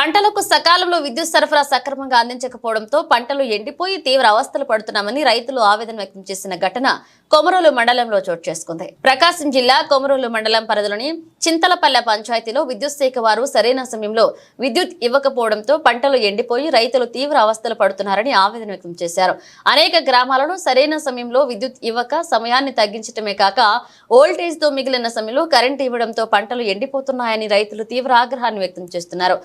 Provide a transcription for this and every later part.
పంటలకు సకాలంలో విద్యుత్ సరఫరా సక్రమంగా అందించకపోవడంతో పంటలు ఎండిపోయి తీవ్ర అవస్థలు పడుతున్నామని రైతులు ఆవేదన వ్యక్తం చేసిన ఘటన కొమరోలు మండలంలో చోటు చేసుకుంది. ప్రకాశం జిల్లా కొమరోలు మండలం పరిధిలోని చింతలపల్లె పంచాయతీలో విద్యుత్ శాఖ వారు సరైన సమయంలో విద్యుత్ ఇవ్వకపోవడంతో పంటలు ఎండిపోయి రైతులు తీవ్ర అవస్థలు పడుతున్నారని ఆవేదన వ్యక్తం చేశారు. అనేక గ్రామాలలో సరైన సమయంలో విద్యుత్ ఇవ్వక సమయాన్ని తగ్గించటమే కాక ఓల్టేజ్తో మిగిలిన సమయంలో కరెంటు ఇవ్వడంతో పంటలు ఎండిపోతున్నాయని రైతులు తీవ్ర ఆగ్రహాన్ని వ్యక్తం చేస్తున్నారు.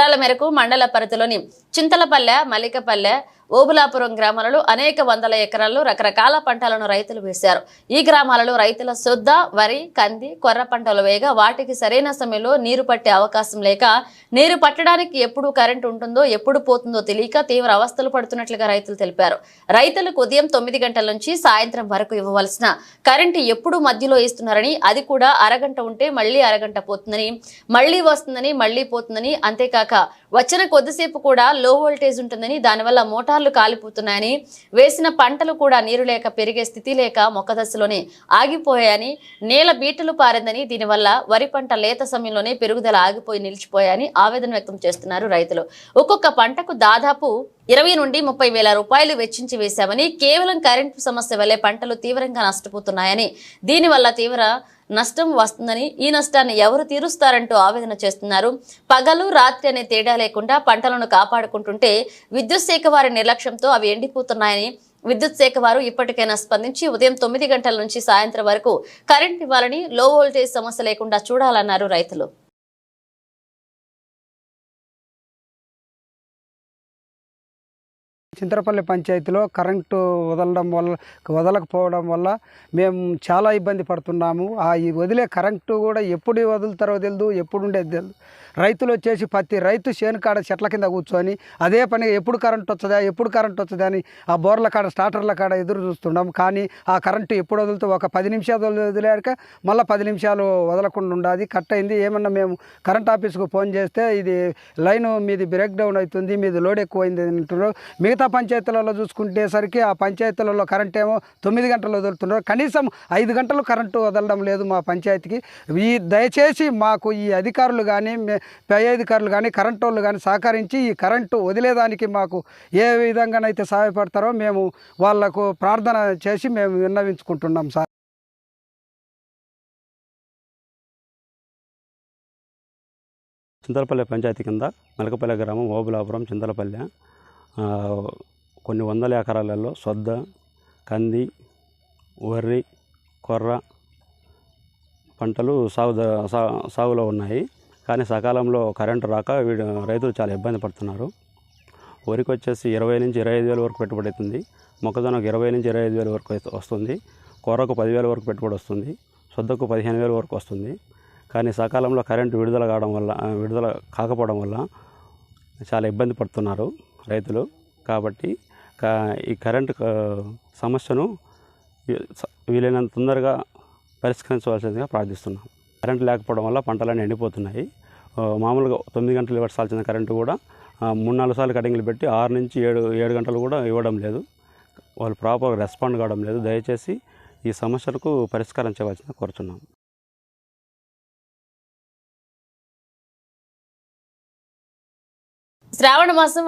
వివరాల మేరకు మండల పరిధిలోని చింతలపల్లె మల్లికపల్లె ఓబులాపురం గ్రామాలలో అనేక వందల ఎకరాల్లో రకరకాల పంటలను రైతులు వేశారు. ఈ గ్రామాలలో రైతుల శుద్ధ వరి కంది కొర్ర పంటలు వేయగా వాటికి సరైన సమయంలో నీరు పట్టే అవకాశం లేక నీరు పట్టడానికి ఎప్పుడు కరెంటు ఉంటుందో ఎప్పుడు పోతుందో తెలియక తీవ్ర అవస్థలు పడుతున్నట్లుగా రైతులు తెలిపారు. రైతులకు ఉదయం తొమ్మిది గంటల నుంచి సాయంత్రం వరకు ఇవ్వవలసిన కరెంటు ఎప్పుడు మధ్యలో ఇస్తున్నారని అది కూడా అరగంట ఉంటే మళ్ళీ అరగంట పోతుందని మళ్ళీ వస్తుందని మళ్ళీ పోతుందని అంతేకాక వచ్చిన కొద్దిసేపు కూడా లో వోల్టేజ్ ఉంటుందని దానివల్ల మోటార్ మోటార్లు కాలిపోతున్నాయని వేసిన పంటలు కూడా నీరు లేక పెరిగే స్థితి లేక మొక్క దశలోనే ఆగిపోయాయని నేల బీటలు పారిందని దీనివల్ల వరి పంట లేత సమయంలోనే పెరుగుదల ఆగిపోయి నిలిచిపోయాయని ఆవేదన వ్యక్తం చేస్తున్నారు రైతులు. ఒక్కొక్క పంటకు దాదాపు ఇరవై నుండి ముప్పై వేల రూపాయలు వెచ్చించి వేశామని కేవలం కరెంటు సమస్య వల్లే పంటలు తీవ్రంగా నష్టపోతున్నాయని దీనివల్ల తీవ్ర నష్టం వస్తుందని ఈ నష్టాన్ని ఎవరు తీరుస్తారంటూ ఆవేదన చేస్తున్నారు. పగలు రాత్రి అనే తేడా లేకుండా పంటలను కాపాడుకుంటుంటే విద్యుత్ శాఖ వారి నిర్లక్ష్యంతో అవి ఎండిపోతున్నాయని విద్యుత్ శాఖ వారు ఇప్పటికైనా స్పందించి ఉదయం తొమ్మిది గంటల నుంచి సాయంత్రం వరకు కరెంట్ ఇవ్వాలని లో వోల్టేజ్ సమస్య లేకుండా చూడాలన్నారు రైతులు. చింతరపల్లి పంచాయతీలో కరెంటు వదలడం వల్ల వదలకపోవడం వల్ల మేము చాలా ఇబ్బంది పడుతున్నాము. ఆ ఈ వదిలే కరెంటు కూడా ఎప్పుడు వదులుతారో తెలియదు ఎప్పుడు ఉండేది తెలియదు రైతులు వచ్చేసి ప్రతి రైతు చేను కాడ చెట్ల కింద కూర్చొని అదే పని ఎప్పుడు కరెంట్ వస్తుందా ఎప్పుడు కరెంట్ వస్తుందా అని ఆ బోర్ల కాడ స్టార్టర్ల కాడ ఎదురు చూస్తున్నాం కానీ ఆ కరెంటు ఎప్పుడు వదులుతూ ఒక పది నిమిషాలు వదిలేక మళ్ళీ పది నిమిషాలు వదలకుండా ఉండాది. కట్ అయింది. ఏమన్నా మేము కరెంట్ ఆఫీస్కు ఫోన్ చేస్తే ఇది లైన్ మీది బ్రేక్ డౌన్ అవుతుంది మీది లోడ్ ఎక్కువైంది అంటున్నారు. మిగతా పంచాయతీలలో చూసుకుంటేసరికి ఆ పంచాయతీలలో కరెంట్ ఏమో తొమ్మిది గంటలు వదులుతున్నారు. కనీసం ఐదు గంటలు కరెంటు వదలడం లేదు మా పంచాయతీకి. ఈ దయచేసి మాకు ఈ అధికారులు కానీ మే- పై అధికారులు కానీ కరెంటు వాళ్ళు కానీ సహకరించి ఈ కరెంటు వదిలేదానికి మాకు ఏ విధంగానైతే సహాయపడతారో మేము వాళ్ళకు ప్రార్థన చేసి మేము విన్నవించుకుంటున్నాం సార్. చింతలపల్లె పంచాయతీ కింద మెలకపల్లె గ్రామం ఓబులాపురం చింతలపల్లె. కొన్ని వందల ఎకరాలలో సొద్ద కంది వరి కొర్ర పంటలు సాగు సా- సాగులో ఉన్నాయి. కానీ సకాలంలో కరెంటు రాక వీడు రైతులు చాలా ఇబ్బంది పడుతున్నారు. వరికి వచ్చేసి ఇరవై నుంచి ఇరవై ఐదు వేల వరకు పెట్టుబడి అవుతుంది. మొక్కజొన్నకు ఇరవై నుంచి ఇరవై ఐదు వేల వరకు వస్తుంది. కూరకు పదివేల వరకు పెట్టుబడి వస్తుంది. సొద్దకు పదిహేను వేల వరకు వస్తుంది. కానీ సకాలంలో కరెంటు విడుదల కావడం వల్ల విడుదల కాకపోవడం వల్ల చాలా ఇబ్బంది పడుతున్నారు రైతులు. కాబట్టి కా- ఈ కరెంటు సమస్యను వీలైనంత తొందరగా పరిష్కరించవలసిందిగా ప్రార్థిస్తున్నాం. కరెంటు లేకపోవడం వల్ల పంటలన్నీ ఎండిపోతున్నాయి. మామూలుగా తొమ్మిది గంటలు ఇవ్వాల్సిన కరెంటు కూడా మూడు నాలుగు సార్లు కటింగ్లు పెట్టి ఆరు నుంచి ఏడు ఏడు గంటలు కూడా ఇవ్వడం లేదు. వాళ్ళు ప్రాపర్ రెస్పాండ్ కావడం లేదు. దయచేసి ఈ సమస్యలకు పరిష్కారం చేయవలసిన కోరుతున్నాం శ్రావణ మాసం